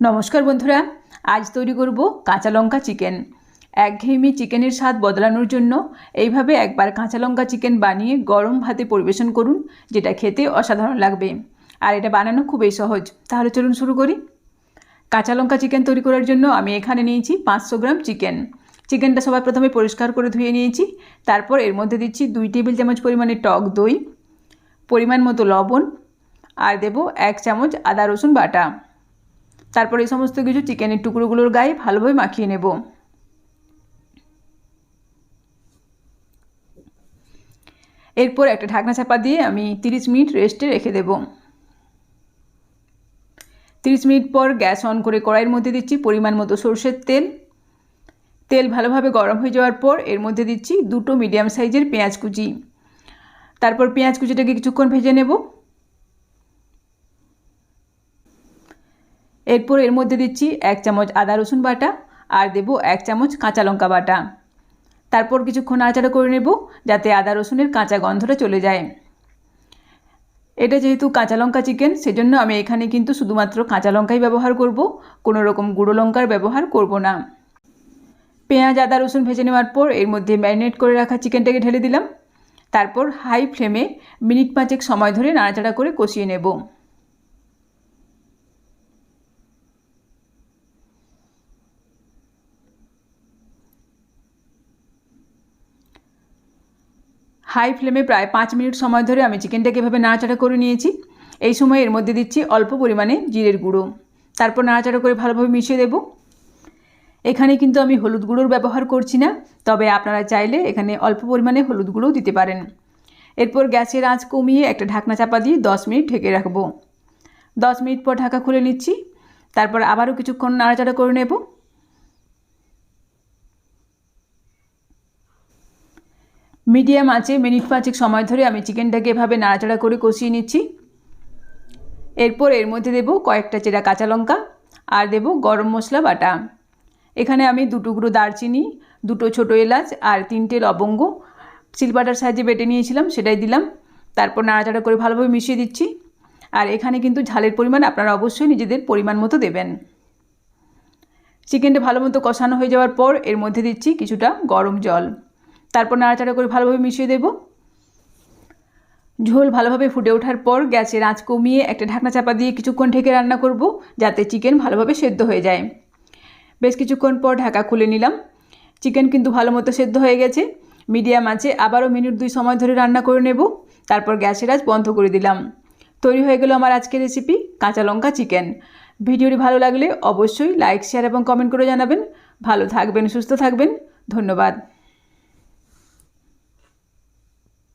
নমস্কার বন্ধুরা, আজ তৈরি করব কাঁচা লঙ্কা চিকেন। একঘেয়েমি চিকেনের স্বাদ বদলানোর জন্য এইভাবে একবার কাঁচা লঙ্কা চিকেন বানিয়ে গরম ভাতে পরিবেশন করুন, যেটা খেতে অসাধারণ লাগবে। আর এটা বানানো খুবই সহজ। তাহলে চলুন শুরু করি। কাঁচা লঙ্কা চিকেন তৈরি করার জন্য আমি এখানে নিয়েছি পাঁচশো গ্রাম চিকেন। চিকেনটা সবার প্রথমে পরিষ্কার করে ধুয়ে নিয়েছি। তারপর এর মধ্যে দিচ্ছি দুই টেবিল চামচ পরিমাণে টক দই, পরিমাণ মতো লবণ, আর দেব এক চামচ আদা রসুন বাটা। তারপর এই সমস্ত কিছু চিকেনের টুকরোগুলোর গায়ে ভালোভাবে মাখিয়ে নেব। এরপর একটা ঢাকনা চাপা দিয়ে আমি তিরিশ মিনিট রেস্টে রেখে দেব। তিরিশ মিনিট পর গ্যাস অন করে কড়াইয়ের মধ্যে দিচ্ছি পরিমাণ মতো সর্ষের তেল। তেল ভালোভাবে গরম হয়ে যাওয়ার পর এর মধ্যে দিচ্ছি দুটো মিডিয়াম সাইজের পেঁয়াজ কুচি। তারপর পেঁয়াজ কুচিটাকে কিছুক্ষণ ভেজে নেব। এরপর এর মধ্যে দিচ্ছি এক চামচ আদা রসুন বাটা আর দেব এক চামচ কাঁচা লঙ্কা বাটা। তারপর কিছুক্ষণ নাড়াচাড়া করে নেব যাতে আদা রসুনের কাঁচা গন্ধটা চলে যায়। এটা যেহেতু কাঁচা লঙ্কা চিকেন, সেজন্য আমি এখানে কিন্তু শুধুমাত্র কাঁচা লঙ্কাই ব্যবহার করব। কোনো রকম গুঁড়ো লঙ্কার ব্যবহার করব না। পেঁয়াজ, আদা, রসুন ভেজে নেওয়ার পর এর মধ্যে ম্যারিনেট করে রাখা চিকেনটাকে ঢেলে দিলাম। তারপর হাই ফ্লেমে মিনিট পাঁচেক সময় ধরে নাড়াচাড়া করে কষিয়ে নেব। হাই ফ্লেমে প্রায় পাঁচ মিনিট সময় ধরে আমি চিকেনটাকে এভাবে নাড়াচাড়া করে নিয়েছি। এই সময় এর মধ্যে দিচ্ছি অল্প পরিমাণে জিরের গুঁড়ো। তারপর নাড়াচাড়া করে ভালোভাবে মিশিয়ে দেব। এখানে কিন্তু আমি হলুদ গুঁড়োর ব্যবহার করছি না, তবে আপনারা চাইলে এখানে অল্প পরিমাণে হলুদ গুঁড়োও দিতে পারেন। এরপর গ্যাসের আঁচ কমিয়ে একটা ঢাকনা চাপা দিয়ে দশ মিনিট ঢেকে রাখব। দশ মিনিট পর ঢাকা খুলে নিচ্ছি। তারপর আবারও কিছুক্ষণ নাড়াচাড়া করে নেব। মিডিয়াম আঁচে মিনিট পাঁচেক সময় ধরে আমি চিকেনটাকে এভাবে নাড়াচাড়া করে কষিয়ে নিচ্ছি। এরপর এর মধ্যে দেব কয়েকটা চেরা কাঁচা লঙ্কা আর দেব গরম মশলা বাটা। এখানে আমি দুটুকরো দারচিনি, দুটো ছোটো এলাচ আর তিনটে লবঙ্গ। শিলপাটার সাহায্যে বেটে নিয়েছিলাম, সেটাই দিলাম। তারপর নাড়াচাড়া করে ভালোভাবে মিশিয়ে দিচ্ছি। আর এখানে কিন্তু ঝালের পরিমাণ আপনারা অবশ্যই নিজেদের পরিমাণ মতো দেবেন। চিকেনটা ভালো মতো কষানো হয়ে যাওয়ার পর এর মধ্যে দিচ্ছি কিছুটা গরম জল। তারপর নাড়াচাড়া করে ভালোভাবে মিশিয়ে দেব। ঝোল ভালোভাবে ফুটে ওঠার পর গ্যাসের আঁচ কমিয়ে একটা ঢাকনা চাপা দিয়ে কিছুক্ষণ ঢেকে রান্না করব যাতে চিকেন ভালোভাবে সেদ্ধ হয়ে যায়। বেশ কিছুক্ষণ পর ঢাকা খুলে নিলাম। চিকেন কিন্তু ভালো মতো সেদ্ধ হয়ে গেছে। মিডিয়াম আছে আবারও মিনিট দুই সময় ধরে রান্না করে নেব। তারপর গ্যাসের আঁচ বন্ধ করে দিলাম। তৈরি হয়ে গেল আমার আজকের রেসিপি কাঁচা লঙ্কা চিকেন। ভিডিওটি ভালো লাগলে অবশ্যই লাইক, শেয়ার এবং কমেন্ট করে জানাবেন। ভালো থাকবেন, সুস্থ থাকবেন। ধন্যবাদ।